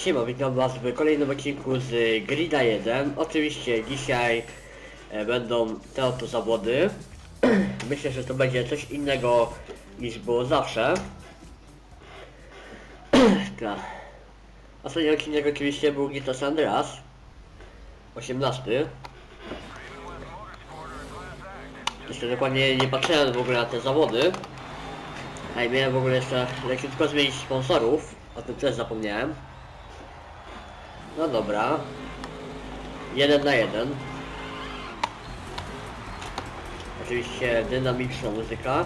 Siema, witam was w kolejnym odcinku z Grida 1. Oczywiście dzisiaj e, będą te oto zawody. Myślę, że to będzie coś innego niż było zawsze. tak. Ostatni odcinek oczywiście był Gita San Andreas. 18. Jeszcze dokładnie nie patrzyłem w ogóle na te zawody. A i miałem w ogóle jeszcze leciutko zmienić sponsorów. O tym też zapomniałem. No dobra. Jeden na jeden. Oczywiście dynamiczna muzyka.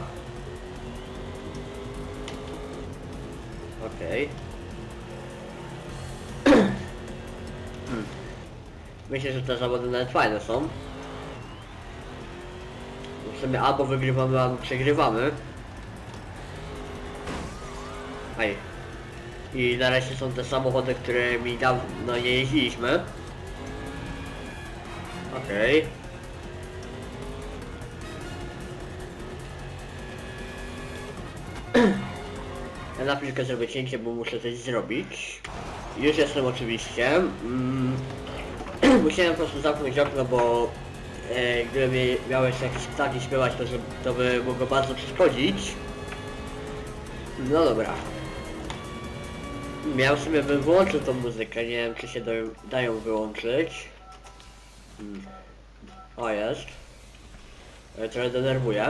Okej. Hmm. Myślę, że te zawody nawet fajne są. W sumie albo wygrywamy, albo przegrywamy. Aj. I nareszcie są te samochody, którymi dawno nie jeździliśmy. Okej. Ja na chwilkę zrobię cięcie, bo muszę coś zrobić. Już jestem oczywiście. Mm. Musiałem po prostu zamknąć okno, bo e, gdyby miałeś jakieś ptaki śpiewać, to, to by mogło bardzo przeszkodzić. No dobra. Miał sobie bym wyłączył tą muzykę, nie wiem czy się dają, dają wyłączyć. Hmm. O jest. E, Trochę denerwuje.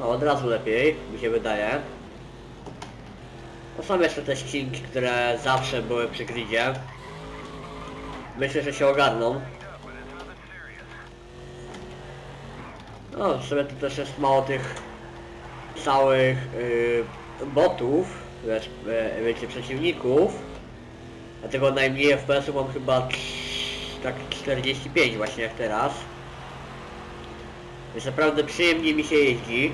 O, od razu lepiej, mi się wydaje. To są jeszcze te ścinki, które zawsze były przy gridzie. Myślę, że się ogarną. No, w sumie tu też jest mało tych całych yy, botów, wiesz, e, wiecie, przeciwników. Dlatego najmniej FPS-u mam chyba tak 45 właśnie jak teraz. Więc naprawdę przyjemnie mi się jeździ.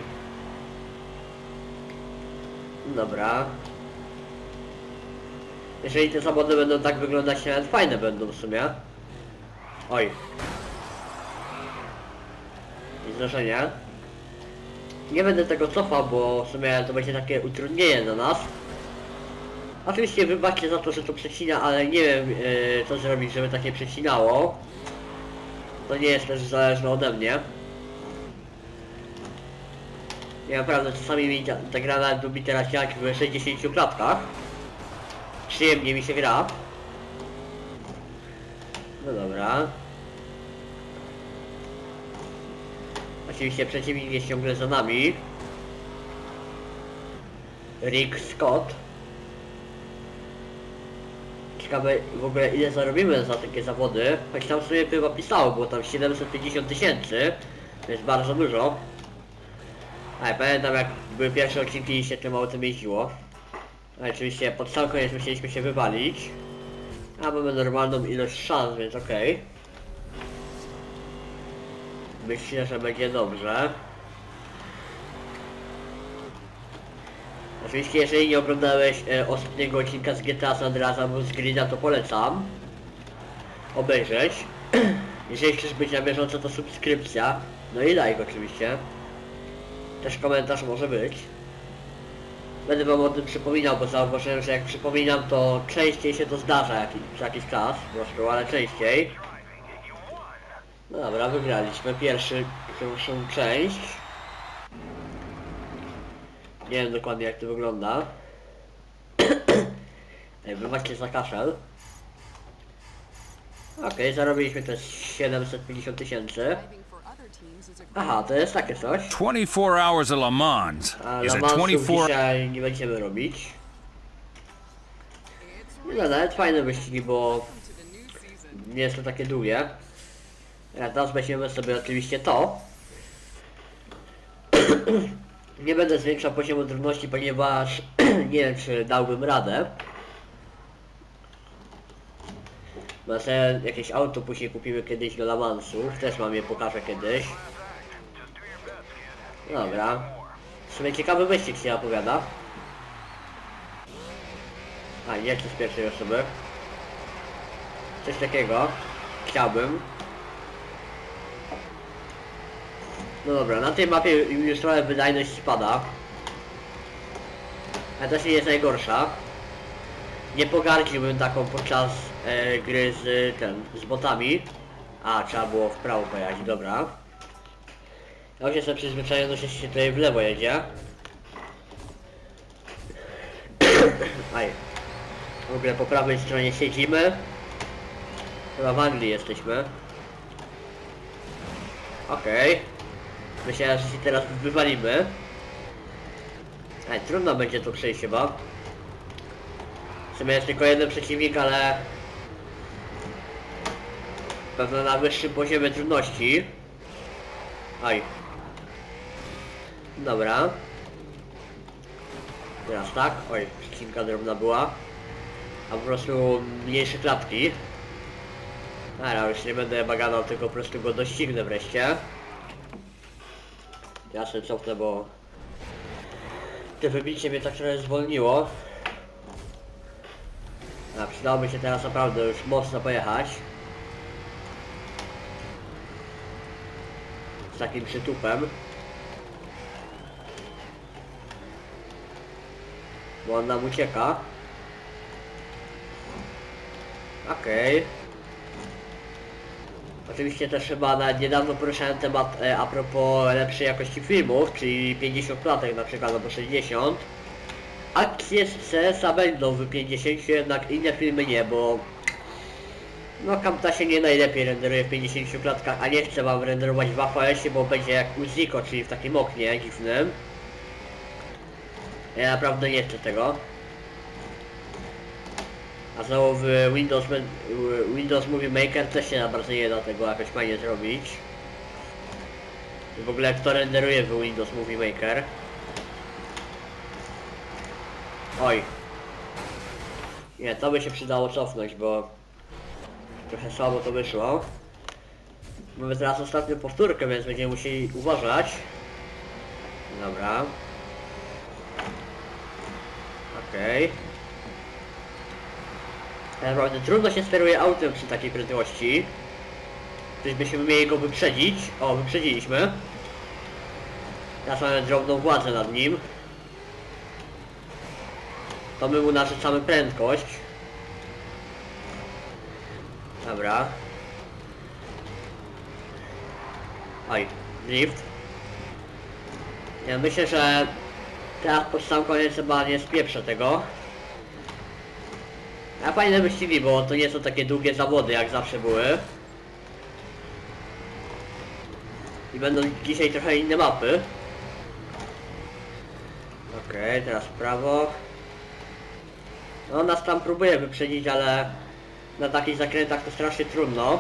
Dobra. Jeżeli te zawody będą tak wyglądać, nawet fajne będą w sumie. Oj. I zdarzenie. Nie będę tego cofał, bo w sumie to będzie takie utrudnienie dla nas. Oczywiście wybaczcie za to, że to przecina, ale nie wiem yy, co zrobić, żeby tak nie przecinało. To nie jest też zależne ode mnie. Ja naprawdę czasami mi ta, ta gra nawet lubi teraz jak w 60 klatkach. Przyjemnie mi się gra. No dobra. Oczywiście przeciwnik jest ciągle za nami. Rick Scott. Ciekawe w ogóle ile zarobimy za takie zawody. Choć tam sobie chyba pisało, było tam 750 tysięcy. To jest bardzo dużo. Ale pamiętam jak były pierwsze odcinki i się tym autem jeździło. A oczywiście pod sam koniec musieliśmy się wywalić. A mamy normalną ilość szans, więc okej. Myślę, że będzie dobrze. Oczywiście, jeżeli nie oglądałeś e, ostatniego odcinka z GTA San Andreas albo z Grida, to polecam obejrzeć. jeżeli chcesz być na bieżąco, to subskrypcja. No i like oczywiście. Też komentarz może być. Będę wam o tym przypominał, bo zauważyłem, że jak przypominam, to częściej się to zdarza jakiś, jakiś czas, prostu, ale częściej. No dobra, wygraliśmy pierwszy, pierwszą część. Nie wiem dokładnie jak to wygląda. Wybaczcie za kaszel. Okej, zarobiliśmy też 750 tysięcy. Aha, to jest takie coś. 24 hours of Le Mans A a Lamansów 24 dzisiaj nie będziemy robić. No nawet fajne wyścigi, bo nie jest to takie długie. A teraz weźmiemy sobie oczywiście to. nie będę zwiększał poziomu trudności, ponieważ nie wiem czy dałbym radę. Bo sobie jakieś auto później kupimy kiedyś do Lamansów, też wam je pokażę kiedyś. Dobra. W sumie ciekawy wyścig się opowiada. A, nie z pierwszej osoby. Coś takiego. Chciałbym. No dobra, na tej mapie już trochę wydajność spada. Ale też nie jest najgorsza. nie pogardziłbym taką podczas e, gry z ten, z botami. A, trzeba było w prawo pojechać, dobra. Ja już jestem przyzwyczajony, że się tutaj w lewo jedzie. Aj. W ogóle po prawej stronie siedzimy. Chyba w Anglii jesteśmy. Okej. Myślałem, że się teraz wywalimy. Ej, trudno będzie to przejść chyba. W sumie jest tylko jeden przeciwnik, ale... Pewno na wyższym poziomie trudności. Aj. Dobra. Teraz tak. Oj, przecinka drobna była. A po prostu mniejsze klatki. Dobra, już nie będę baganał, tylko po prostu go doścignę wreszcie. Ja sobie cofnę, bo... Te wybicie mnie tak trochę zwolniło. A przydałoby się teraz naprawdę już mocno pojechać. Z takim przytupem. Bo on nam ucieka. Okej. Oczywiście też chyba na niedawno poruszałem temat e, a propos lepszej jakości filmów, czyli 50 klatek na przykład albo 60. Akcje z CS-a będą w 50, jednak inne filmy nie, bo no Kamta się nie najlepiej renderuje w 50 klatkach, a nie chcę wam renderować w AFS-ie, bo będzie jak u Zico, czyli w takim oknie dziwnym. Ja naprawdę nie chcę tego. A znowu w Windows, Windows Movie Maker też się na bardzo nie da tego jakoś fajnie zrobić. W ogóle kto renderuje w Windows Movie Maker? Oj. Nie, to by się przydało cofnąć, bo trochę słabo to wyszło. Mamy teraz ostatnią powtórkę, więc będziemy musieli uważać. Dobra. Okej. Tak Naprawdę trudno się steruje autem przy takiej prędkości. Coś byśmy mieli go wyprzedzić. O, wyprzedziliśmy. Teraz mamy drobną władzę nad nim. To my mu narzeczamy prędkość. Dobra. Oj, drift. Ja myślę, że teraz pod sam koniec chyba nie spieprzę tego. A fajne wyścigi, bo to nie są takie długie zawody jak zawsze były. I będą dzisiaj trochę inne mapy. Okej, teraz w prawo. No nas tam próbuje wyprzedzić, ale na takich zakrętach to strasznie trudno.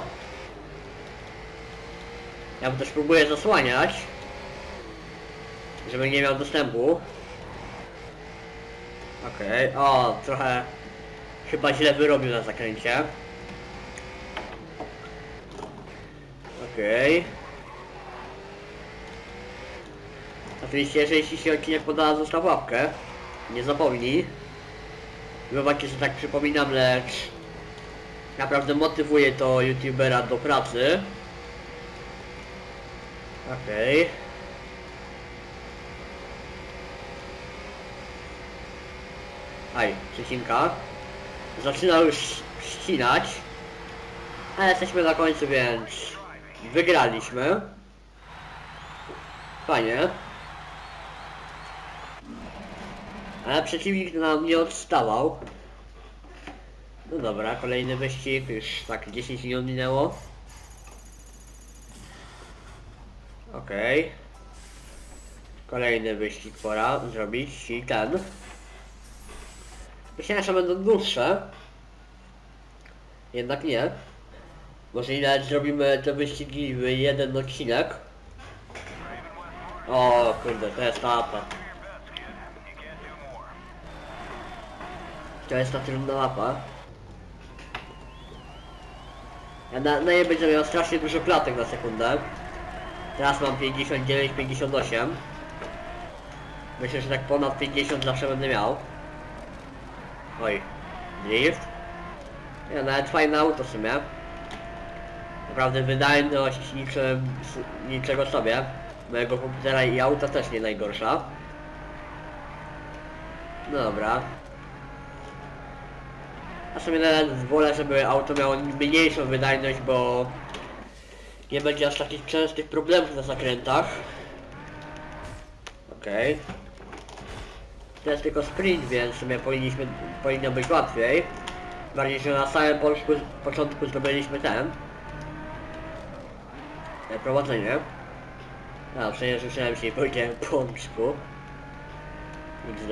Ja też próbuję zasłaniać, żeby nie miał dostępu. Okej, o, trochę chyba źle wyrobił na zakręcie. Okej. Oczywiście, że jeśli się odcinek podoba, zostaw łapkę. Nie zapomnij. Wybaczcie, że tak przypominam, lecz naprawdę motywuje to youtubera do pracy. Okej. Aj, przecinka. Zaczyna już ścinać. Ale jesteśmy na końcu, więc wygraliśmy. Fajnie. Ale przeciwnik nam nie odstawał. No dobra, kolejny wyścig, już tak 10 minut minęło. Okej. Kolejny wyścig pora zrobić i ten. Myślałem, że będą dłuższe. Jednak nie. Może i nawet zrobimy te wyścigi w jeden odcinek. O kurde, to jest ta mapa. To jest ta trudna mapa. Ja na, na niej będę miał strasznie dużo klatek na sekundę. Teraz mam 59, 58. Myślę, że tak ponad 50 zawsze będę miał. Oj, drift. Ja nawet fajne auto w sumie. Naprawdę wydajność niczym, niczego sobie. Mojego komputera i auta też nie najgorsza. Dobra. A sobie nawet wolę, żeby auto miało mniejszą wydajność, bo nie będzie aż takich częstych problemów na zakrętach. Okej. To jest tylko sprint, więc w sumie powinniśmy, powinno być łatwiej. Bardziej, że na samym początku, początku zrobiliśmy ten. e, Prowadzenie. A, przecież słyszałem się i powiedziałem pączku. XD.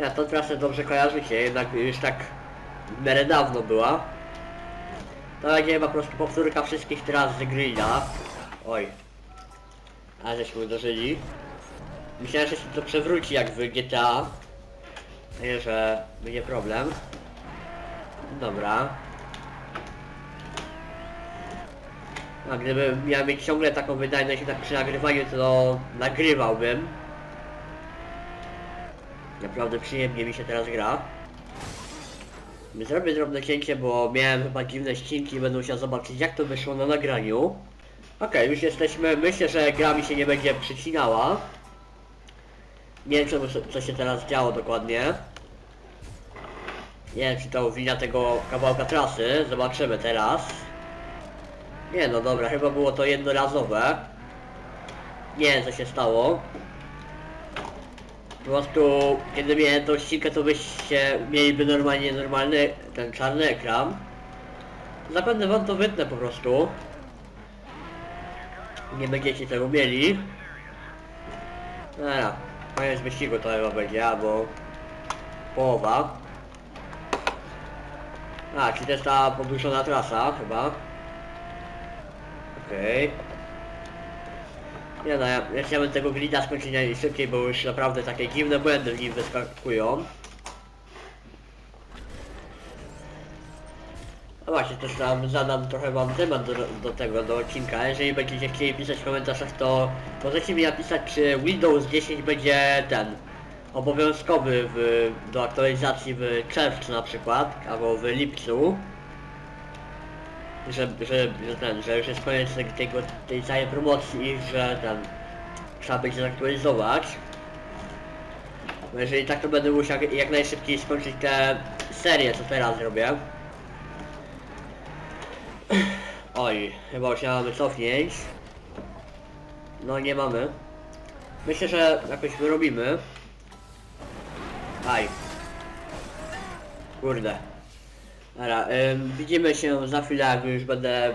Ja to trasę dobrze kojarzycie, jednak już tak w miarę dawno była. To będzie po prostu powtórka wszystkich tras z grilla. Oj. A żeśmy uderzyli. Myślałem, że się to przewróci jak w GTA. Nie, że będzie problem. Dobra. A gdybym miał mieć ciągle taką wydajność tak przy nagrywaniu, to nagrywałbym. Naprawdę przyjemnie mi się teraz gra. Zrobię drobne cięcie, bo miałem chyba dziwne ścinki i będę musiał zobaczyć jak to wyszło na nagraniu. Okej, już jesteśmy, myślę, że gra mi się nie będzie przycinała. Nie wiem co się teraz działo dokładnie. Nie wiem czy to wina tego kawałka trasy, zobaczymy teraz. Nie no dobra, chyba było to jednorazowe. Nie wiem co się stało. Po prostu, kiedy miałem tą ścigę, to byście mieliby normalnie normalny, ten czarny ekran. Zapewne wam to wytnę po prostu. Nie będziecie tego mieli. Dobra, koniec wyścigu to chyba będzie, albo połowa. A, czy też ta podłużona trasa chyba. Okej. Nie no, ja, ja chciałbym tego glida skończyć najszybciej, bo już naprawdę takie dziwne błędy w nim wyskakują. Właśnie, też tam zadam trochę wam temat do, do tego, do odcinka. Jeżeli będziecie chcieli pisać w komentarzach, to możecie mi napisać, czy Windows 10 będzie ten obowiązkowy w, do aktualizacji w czerwcu na przykład, albo w lipcu. Że, że, że ten, że już jest koniec tego, tej całej promocji i że ten trzeba będzie zaktualizować. Bo jeżeli tak to będę musiał jak najszybciej skończyć tę serię, co teraz robię. Oj, chyba mamy cofnięć. No nie mamy. Myślę, że jakoś wyrobimy. Aj. Kurde. Dobra, widzimy się za chwilę, jak już będę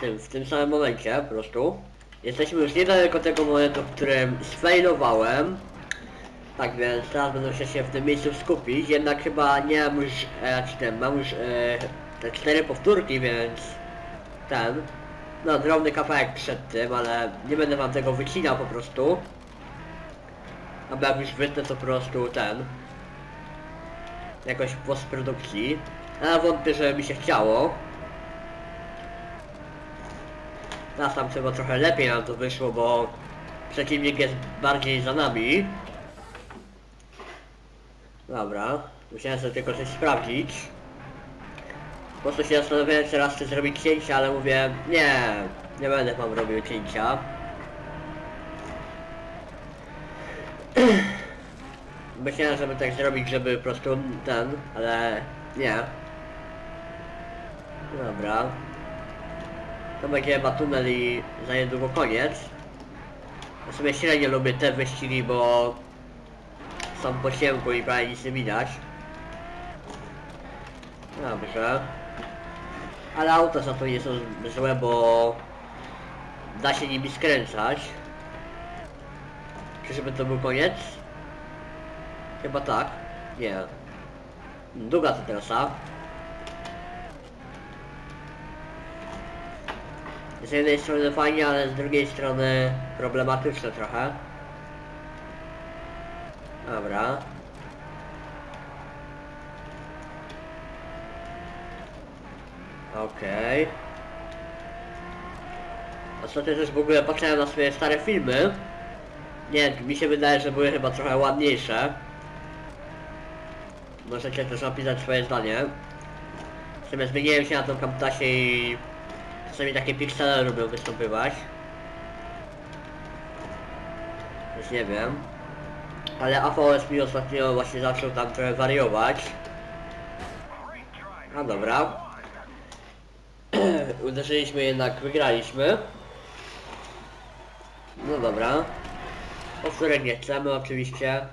tym, w tym samym momencie po prostu. Jesteśmy już niedaleko tego momentu, w którym sfailowałem. Tak więc teraz będę musiał się w tym miejscu skupić, jednak chyba nie mam już, e, czy ten, mam już e, te cztery powtórki, więc ten, no drobny kawałek przed tym, ale nie będę wam tego wycinał po prostu. Aby jak już wytnę to po prostu ten, jakoś w postprodukcji. Ale wątpię, że mi się chciało. Teraz tam chyba trochę lepiej nam to wyszło, bo przeciwnik jest bardziej za nami. Dobra, musiałem sobie tylko coś sprawdzić. Po prostu się zastanawiałem teraz, czy zrobić cięcia, ale mówię, nie, nie będę wam robił cięcia. Myślałem, żeby tak zrobić, żeby po prostu ten, ale nie. Dobra. To będzie chyba tunel i za niedługo koniec. Ja sobie średnio lubię te wyścigi, bo są po ciemku i prawie nic nie widać. Dobrze. Ale auta za to nie są złe, bo da się nimi skręcać. Czyżby to był koniec? Chyba tak. Nie. Długa to trasa. Z jednej strony fajnie, ale z drugiej strony problematyczne trochę. Dobra. Okej. Ostatnio też w ogóle patrzyłem na swoje stare filmy. Nie, mi się wydaje, że były chyba trochę ładniejsze. Możecie też napisać swoje zdanie. W sumie zmieniłem się na tą kamtasie i czasami takie piksele lubią występywać. Już nie wiem. Ale AVS mi ostatnio właśnie zaczął tam trochę wariować. A dobra. Uderzyliśmy jednak, wygraliśmy. No dobra. Powtórek nie chcemy oczywiście.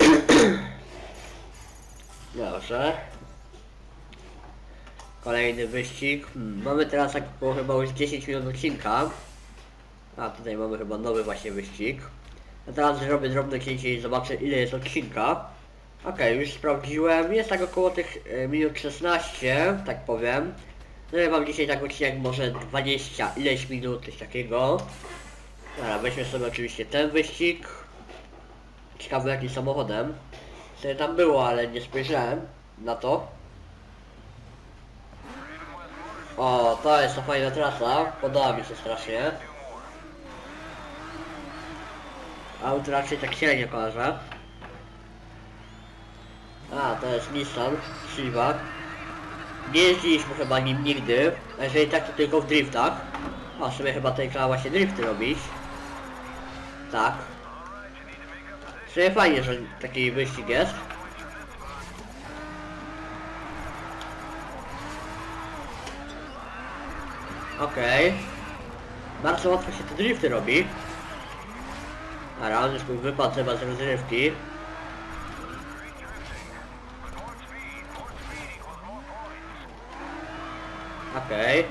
Dobrze. Kolejny wyścig. Hmm, mamy teraz tak po chyba już 10 minut odcinka. A tutaj mamy chyba nowy właśnie wyścig. A teraz zrobię drobne cięcie i zobaczę ile jest odcinka. Okej, już sprawdziłem. Jest tak około tych e, minut 16, tak powiem. No ja mam dzisiaj tak odcinek może 20 ileś minut, coś takiego. Dobra, weźmy sobie oczywiście ten wyścig. Ciekawy jakim samochodem. Co tam było, ale nie spojrzałem na to. O, to jest ta fajna trasa. Podoba mi się strasznie. Aut raczej tak średnio kojarzę. A, to jest Nissan Silva. Nie jeździliśmy chyba nim nigdy. A jeżeli tak, to tylko w driftach. A w sumie chyba tutaj trzeba właśnie drifty robić. Tak. W fajnie, że taki wyścig jest. Okej. Bardzo łatwo się te drifty robi. A raz już był wypad chyba z rozrywki. Okej.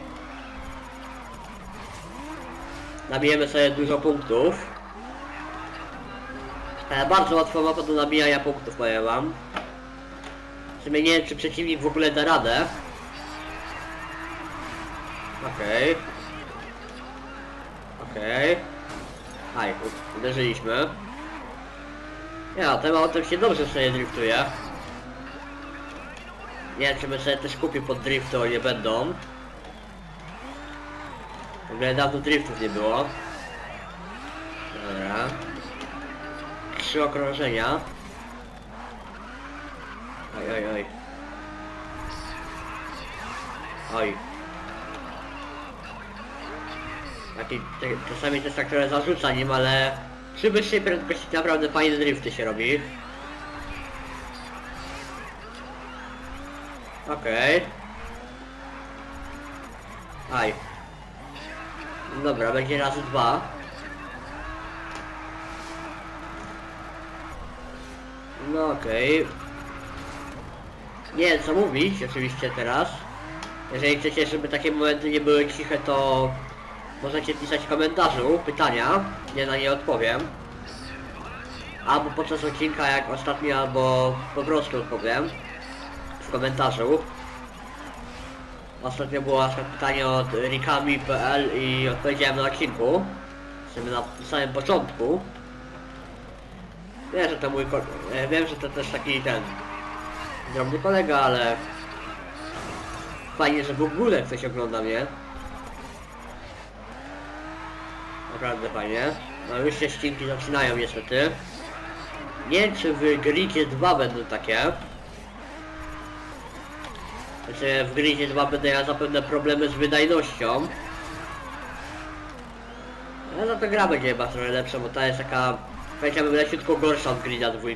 Nabijemy sobie dużo punktów. E, bardzo łatwo mapa do nabijania punktów, powiem wam. W sumie nie wiem, czy przeciwnik w ogóle da radę. Okej. Okej. Aj, u- uderzyliśmy. Ja, tym autem się dobrze sobie driftuje. Nie wiem, czy my sobie też kupił pod driftu, nie będą. W ogóle dawno driftów nie było. Dobra. Trzy okrążenia. Oj, oj, oj. Oj. Taki, te, czasami też tak trochę zarzuca nim, ale przy wyższej prędkości naprawdę fajne drifty się robi. Okej. Aj. Dobra, będzie razy dwa. No okej. Nie wiem co mówić oczywiście teraz. Jeżeli chcecie, żeby takie momenty nie były ciche, to możecie pisać w komentarzu pytania. Ja na nie odpowiem. Albo podczas odcinka jak ostatnio, albo po prostu odpowiem w komentarzu. Ostatnio było na przykład pytanie od rikami.pl i odpowiedziałem na odcinku. W na samym początku. Wiem, że to mój e, Wiem, że to też taki ten drobny kolega, ale fajnie, że w ogóle ktoś ogląda mnie. Naprawdę fajnie. No już się ścinki zaczynają niestety. Nie wiem, czy w Gridzie 2 będą takie. Znaczy w Gridzie 2 będę miał zapewne problemy z wydajnością. Ale za to gra będzie chyba trochę lepsza, bo ta jest taka, powiedziałbym, leciutko gorsza od Grida 2.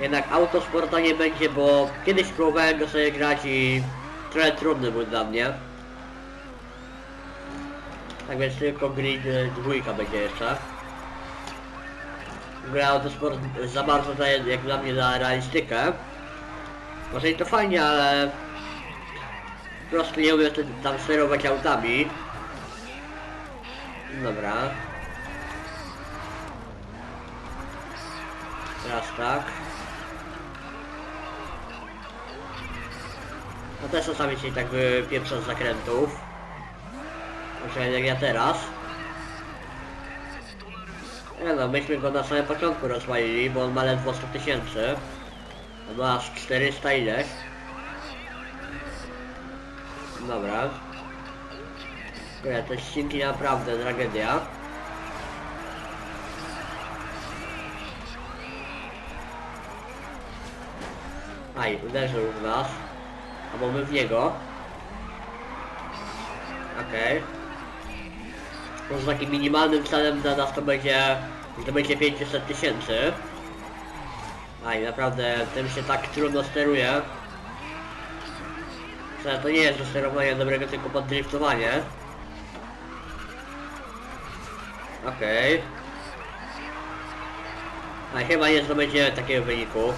Jednak autosporta nie będzie, bo kiedyś próbowałem go sobie grać i trochę trudny był dla mnie. Tak więc tylko Grid 2 będzie jeszcze. Gra autosport za bardzo daje, jak dla mnie, da realistykę. Może i to fajnie, ale po prostu nie umiem tam sterować autami. Dobra. Teraz tak. No też czasami się tak wypieprza z zakrętów. Może jak ja teraz. Nie no, myśmy go na samym początku rozwalili, bo on ma ledwo 100 tysięcy. On ma aż 400 ileś. Dobra. Kurde, te ścinki naprawdę tragedia. Aj, uderzył w nas. Albo my w niego. Okej. Może takim minimalnym celem dla nas to będzie, to będzie 500 tysięcy. A i naprawdę tym się tak trudno steruje. Że to nie jest do sterowania dobrego, tylko poddriftowanie. Okej. A chyba nie zdobędzie takiego wyniku.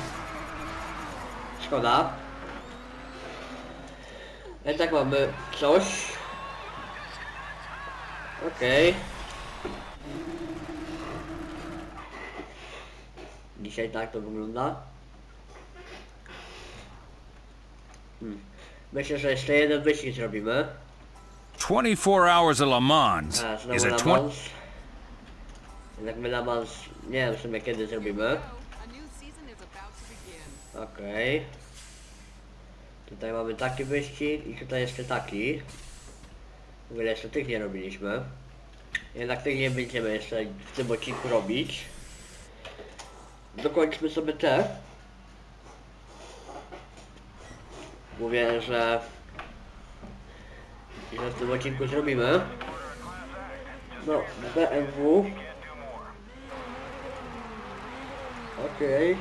Szkoda. I tak mamy coś. Okej. Dzisiaj tak to wygląda. Hmm. Myślę, że jeszcze jeden wyścig zrobimy. 24 hours of Le Mans A, is znowu a na 20. Mans. Jak my na Mans, nie wiem w sumie kiedy zrobimy. A new season is about to begin. Okej. Tutaj mamy taki wyścig i tutaj jeszcze taki. W ogóle jeszcze tych nie robiliśmy. Jednak tych nie będziemy jeszcze w tym odcinku robić. Dokończmy sobie te. Mówię, że... że w tym odcinku zrobimy. No, BMW. Okej.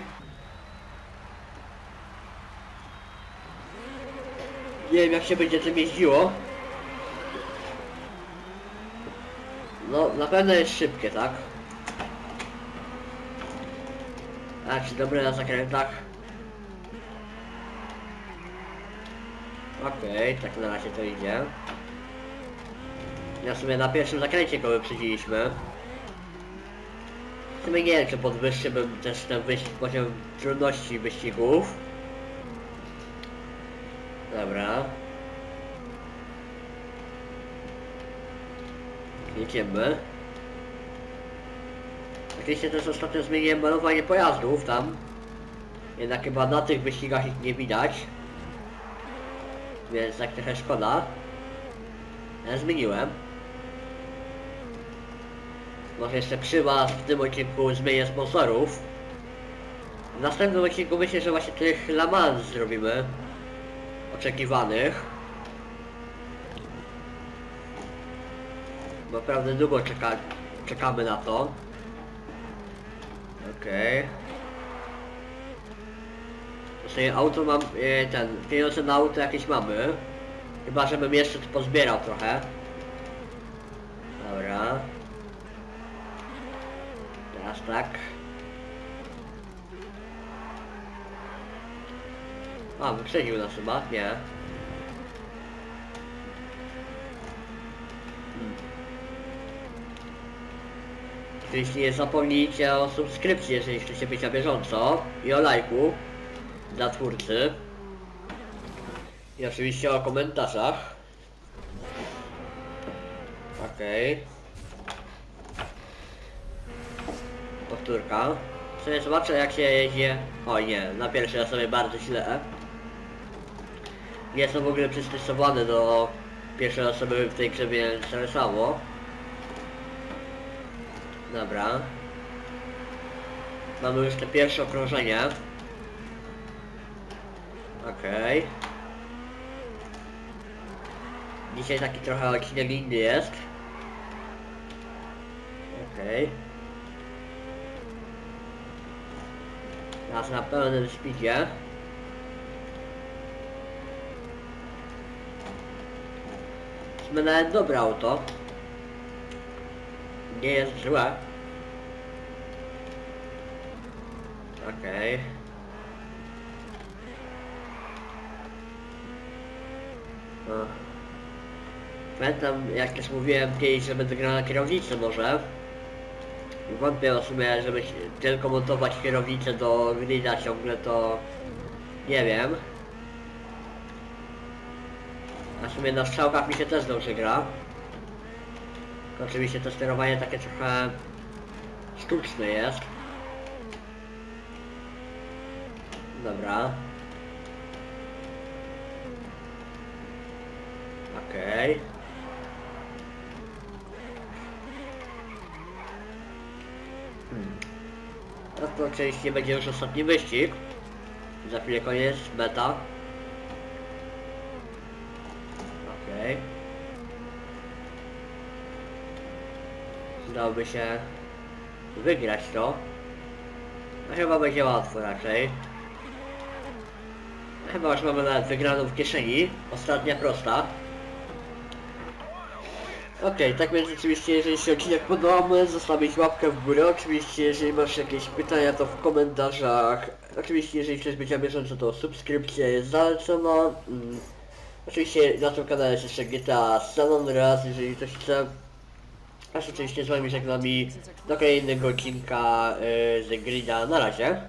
Nie wiem jak się będzie tym jeździło. No, na pewno jest szybkie, tak? A, czy dobre na zakrętach? Okej, tak na razie to idzie. Ja sobie na pierwszym zakręcie go wyprzedziliśmy. W sumie nie wiem, czy podwyższyłbym też ten wyścig, poziom trudności wyścigów. Dobra. Jedziemy. Oczywiście też ostatnio zmieniłem malowanie pojazdów tam. Jednak chyba na tych wyścigach ich nie widać. Więc tak trochę szkoda. Ale zmieniłem. Może jeszcze przy was w tym odcinku zmienię sponsorów. W następnym odcinku myślę, że właśnie tych La Mans zrobimy oczekiwanych. Naprawdę długo czeka, czekamy na to. Okej. Okay. Auto mam, e, ten, pieniądze na auto jakieś mamy. Chyba, żebym jeszcze tu pozbierał trochę. Dobra. Teraz tak. A, wyprzedził nas chyba? Nie. Oczywiście nie zapomnijcie o subskrypcji, jeżeli chcecie być na bieżąco i o lajku dla twórcy. I oczywiście o komentarzach. Okej. Powtórka. Sobie zobaczę jak się jedzie. O nie, na pierwszej osobie bardzo źle. Nie są w ogóle przystosowane do pierwszej osoby w tej grze, tak samo. Dobra. Mamy już te pierwsze okrążenie. Okej. Dzisiaj taki trochę odcinek inny jest. Okej. Teraz na pełnym speedzie. Mamy nawet dobre auto. Nie jest złe. Okej. No. Pamiętam jak już mówiłem kiedyś, że będę grał na kierownicy może. Wątpię o sumie, żeby tylko montować kierownicę do grida ciągle to... Nie wiem. A w sumie na strzałkach mi się też dobrze gra. Oczywiście to sterowanie takie trochę sztuczne jest. Dobra. Okej. Hmm. Teraz to oczywiście będzie już ostatni wyścig. Za chwilę koniec, meta. Okej. udałoby się wygrać to. No chyba będzie łatwo raczej. Chyba już mamy nawet wygraną w kieszeni. Ostatnia prosta. Okej, tak więc oczywiście jeżeli się odcinek podoba, zostawić łapkę w górę. Oczywiście jeżeli masz jakieś pytania to w komentarzach. Oczywiście jeżeli chcesz być na bieżąco to subskrypcja jest zalecona. Mm. Oczywiście na tym kanale jest jeszcze GTA San Andreas, jeżeli ktoś chce. A oczywiście z wami żegnam i do kolejnego odcinka yy, z Grida. Na razie.